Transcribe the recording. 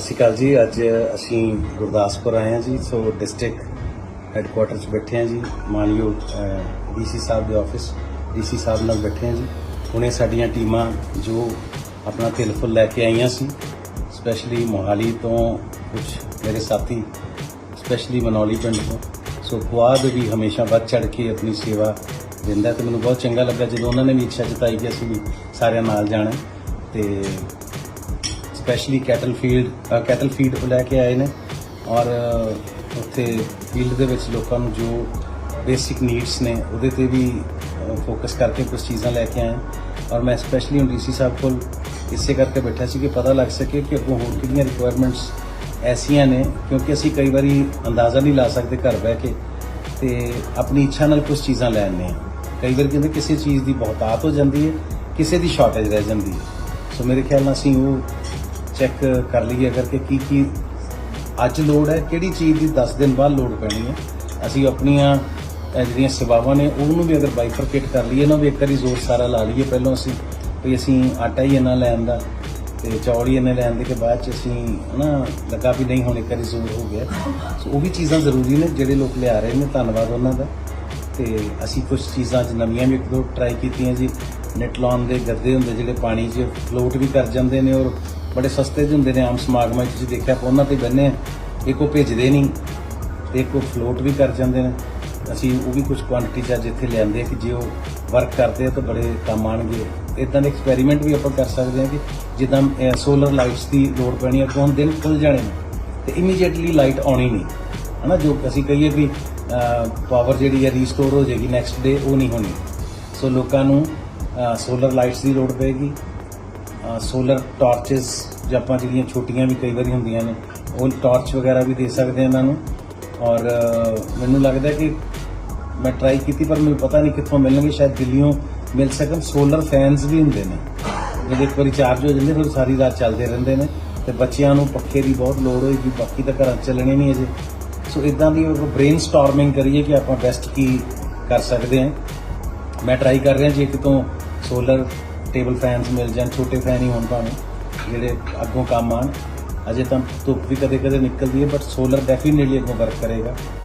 ਸਤਿ ਸ਼੍ਰੀ ਅਕਾਲ ਜੀ। ਅੱਜ ਅਸੀਂ ਗੁਰਦਾਸਪੁਰ ਆਏ ਹਾਂ ਜੀ। ਸੋ ਡਿਸਟ੍ਰਿਕਟ ਹੈੱਡਕੁਆਟਰ 'ਚ ਬੈਠੇ ਹਾਂ ਜੀ। ਮਾਨਯੋਗ ਡੀਸੀ ਸਾਹਿਬ ਦੇ ਆਫਿਸ ਡੀਸੀ ਸਾਹਿਬ ਨਾਲ ਬੈਠੇ ਹਾਂ ਜੀ। ਹੁਣੇ ਸਾਡੀਆਂ ਟੀਮਾਂ ਜੋ ਆਪਣਾ ਤਿਲ ਫੁੱਲ ਲੈ ਕੇ ਆਈਆਂ ਸੀ। ਸਪੈਸ਼ਲੀ ਮੋਹਾਲੀ ਤੋਂ ਕੁਝ ਮੇਰੇ ਸਾਥੀ ਸਪੈਸ਼ਲੀ ਮਨੌਲੀ ਪਿੰਡ ਤੋਂ। ਸੋ ਫੁਆਦ ਵੀ ਹਮੇਸ਼ਾ ਵੱਧ ਚੜ ਕੇ ਆਪਣੀ ਸੇਵਾ ਦਿੰਦਾ ਤੇ ਮੈਨੂੰ ਬਹੁਤ ਚੰਗਾ ਲੱਗਾ ਜਦੋਂ ਉਹਨਾਂ ਨੇ ਵੀ ਇੱਛਾ ਜਤਾਈ ਕਿ ਅਸੀਂ ਵੀ ਸਾਰਿਆਂ ਨਾਲ ਜਾਣਾ ਤੇ specially cattle field cattle feed ਲੈ ਕੇ ਆਏ ਨੇ ਔਰ ਉੱਥੇ ਫੀਲਡ ਦੇ ਵਿੱਚ ਲੋਕਾਂ ਨੂੰ ਜੋ ਬੇਸਿਕ ਨੀਡਸ ਨੇ, ਉਹਦੇ ਤੇ ਵੀ ਫੋਕਸ ਕਰਕੇ ਕੁਝ ਚੀਜ਼ਾਂ ਲੈ ਕੇ ਆਏ ਔਰ ਮੈਂ ਸਪੈਸ਼ਲੀ ਹੁਣ ਡੀਸੀ ਸਾਹਿਬ ਕੋਲ ਇਸੇ ਕਰਕੇ ਬੈਠਾ ਸੀ ਕਿ ਪਤਾ ਲੱਗ ਸਕੇ ਕਿ ਅੱਗੋਂ ਹੋਰ ਕਿਹੜੀਆਂ ਰਿਕੁਆਇਰਮੈਂਟਸ ਐਸੀਆਂ ਨੇ, ਕਿਉਂਕਿ ਅਸੀਂ ਕਈ ਵਾਰੀ ਅੰਦਾਜ਼ਾ ਨਹੀਂ ਲਾ ਸਕਦੇ ਘਰ ਬਹਿ ਕੇ ਤੇ ਆਪਣੀ ਇੱਛਾ ਨਾਲ ਕੁਝ ਚੀਜ਼ਾਂ ਲੈਣੇ ਆਉਂਦੇ ਹਾਂ। ਕਈ ਵਾਰ ਕਹਿੰਦੇ ਕਿਸੇ ਚੀਜ਼ ਦੀ ਬਹੁਤਾਤ ਹੋ ਜਾਂਦੀ ਹੈ, ਕਿਸੇ ਦੀ ਸ਼ਾਰਟੇਜ ਰਹਿ ਜਾਂਦੀ ਹੈ। ਸੋ ਮੇਰੇ ਖਿਆਲ ਨਾਲ ਅਸੀਂ ਉਹ ਚੈੱਕ uh, ਕਰ ਲਈਏ ਅਗਰ ਕਿ ਕੀ ਕੀ ਅੱਜ ਲੋੜ ਹੈ, ਕਿਹੜੀ ਚੀਜ਼ ਦੀ 10 ਦਿਨ ਬਾਅਦ ਲੋੜ ਪੈਣੀ ਹੈ। ਅਸੀਂ ਆਪਣੀਆਂ ਜਿਹੜੀਆਂ ਸੇਵਾਵਾਂ ਨੇ, ਉਹਨੂੰ ਵੀ ਅਗਰ ਬਾਈਫਰਕੇਟ ਕਰ ਲਈਏ ਨਾ, ਵੀ ਇੱਕ ਵਾਰੀ ਜ਼ੋਰ ਸਾਰਾ ਲਾ ਲਈਏ ਪਹਿਲਾਂ ਅਸੀਂ, ਵੀ ਅਸੀਂ ਆਟਾ ਹੀ ਇਹਨਾਂ ਲੈਣ ਦਾ, ਤੇ ਚੌਲ ਹੀ ਇਹਨੇ ਲੈਣ ਦੇ ਕੇ ਬਾਅਦ ਚ ਅਸੀਂ, ਹਨਾ, ਲੱਗਾ ਵੀ ਨਹੀਂ ਹੁਣ ਇੱਕ ਵਾਰੀ ਜ਼ੋਰ ਹੋ ਗਿਆ। ਸੋ ਉਹ ਵੀ ਚੀਜ਼ਾਂ ਜ਼ਰੂਰੀ ਨੇ, ਜਿਹੜੇ ਲੋਕ ਲਿਆ ਰਹੇ ਨੇ, ਧੰਨਵਾਦ ਉਹਨਾਂ ਦਾ। ਤੇ ਅਸੀਂ ਕੁਝ ਚੀਜ਼ਾਂ ਅੱਜ ਨਵੀਆਂ ਵੀ ਇੱਕ ਦੋ ਟਰਾਈ ਕੀਤੀਆਂ ਜੀ। ਨੈਟ ਲਾਉਣ ਦੇ ਗੱਦੇ ਹੁੰਦੇ, ਜਿਹੜੇ ਪਾਣੀ 'ਚ ਫਲੋਟ ਵੀ ਕਰ ਜਾਂਦੇ ਨੇ ਔਰ ਬੜੇ ਸਸਤੇ ਜਿਹੇ ਹੁੰਦੇ ਨੇ ਆਮ ਸਮਾਗਮਾਂ 'ਚ ਤੁਸੀਂ ਦੇਖਿਆ ਉਹਨਾਂ ਤੇ ਬੰਨੇ ਆ ਇੱਕ ਉਹ ਭੇਜਦੇ ਨਹੀਂ ਤੇ ਇੱਕ ਉਹ ਫਲੋਟ ਵੀ ਕਰ ਜਾਂਦੇ ਨੇ। ਅਸੀਂ ਉਹ ਵੀ ਕੁਝ ਕੁਆਂਟੀਟੀ 'ਚ ਅੱਜ ਇੱਥੇ ਲਿਆਂਦੇ ਕਿ ਜੇ ਉਹ ਵਰਕ ਕਰਦੇ ਆ ਤਾਂ ਬੜੇ ਕੰਮ ਆਣਗੇ ਇਦਾਂ ਦੇ ਐਕਸਪੈਰੀਮੈਂਟ ਵੀ ਆਪਾਂ ਕਰ ਸਕਦੇ ਹਾਂ ਕਿ ਜਿੱਦਾਂ ਸੋਲਰ ਲਾਈਟਸ ਦੀ ਲੋੜ ਪੈਣੀ ਹੈ, ਅੱਗੋਂ ਦਿਨ ਖੁੱਲ ਜਾਣੇ ਨੇ ਤੇ ਇਮੀਡੀਏਟਲੀ ਲਾਈਟ ਆਉਣੀ ਨਹੀਂ, ਹਨਾ? ਜੋ ਅਸੀਂ ਕਹੀਏ ਵੀ ਪਾਵਰ ਜਿਹੜੀ ਹੈ ਰੀਸਟੋਰ ਹੋ ਜਾਏਗੀ ਨੈਕਸਟ ਡੇ ਉਹ ਨਹੀਂ ਹੋਣੀ। ਸੋ ਲੋਕਾਂ ਨੂੰ ਸੋਲਰ ਲਾਈਟਸ ਦੀ ਲੋੜ ਪਏਗੀ। ਸੋਲਰ ਟਾਰਚਸ ਜਾਂ ਆਪਾਂ ਜਿਹੜੀਆਂ ਛੋਟੀਆਂ ਵੀ ਕਈ ਵਾਰੀ ਹੁੰਦੀਆਂ ਨੇ, ਉਹ ਟਾਰਚ ਵਗੈਰਾ ਵੀ ਦੇ ਸਕਦੇ ਆ ਇਹਨਾਂ ਨੂੰ। ਔਰ ਮੈਨੂੰ ਲੱਗਦਾ ਕਿ ਮੈਂ ਟਰਾਈ ਕੀਤੀ, ਪਰ ਮੈਨੂੰ ਪਤਾ ਨਹੀਂ ਕਿੱਥੋਂ ਮਿਲਣਗੇ। ਸ਼ਾਇਦ ਦਿੱਲੀੋਂ ਮਿਲ ਸਕਣ। ਸੋਲਰ ਫੈਨਸ ਵੀ ਹੁੰਦੇ ਨੇ। ਜਿਹੜੇ ਇੱਕ ਵਾਰੀ ਚਾਰਜ ਹੋ ਜਾਂਦੇ, ਫਿਰ ਸਾਰੀ ਰਾਤ ਚੱਲਦੇ ਰਹਿੰਦੇ ਨੇ। ਤੇ ਬੱਚਿਆਂ ਨੂੰ ਪੱਖੇ ਦੀ ਬਹੁਤ ਲੋੜ ਹੋਏਗੀ। ਬਾਕੀ ਤਾਂ ਘਰਾਂ 'ਚ ਚੱਲਣੇ ਨਹੀਂ ਅਜੇ। ਸੋ ਇਦਾਂ ਦੀ ਬ੍ਰੇਨ ਸਟਾਰਮਿੰਗ ਕਰੀਏ ਕਿ ਆਪਾਂ ਬੈਸਟ ਕੀ ਕਰ ਸਕਦੇ ਹਾਂ ਮੈਂ ਟਰਾਈ ਕਰ ਰਿਹਾ ਜੇ ਕਿਤੋਂ ਸੋਲਰ ਟੇਬਲ ਫੈਨਸ ਮਿਲ ਜਾਣ, ਛੋਟੇ ਫੈਨ ਹੀ ਹੋਣ ਭਾਵੇਂ, ਜਿਹੜੇ ਅੱਗੋਂ ਕੰਮ ਆਣ ਅਜੇ ਤਾਂ ਧੁੱਪ ਵੀ ਕਦੇ ਕਦੇ ਨਿਕਲਦੀ ਹੈ ਬਟ ਸੋਲਰ ਡੈਫੀਨਿਟਲੀ ਅੱਗੋਂ ਵਰਕ ਕਰੇਗਾ।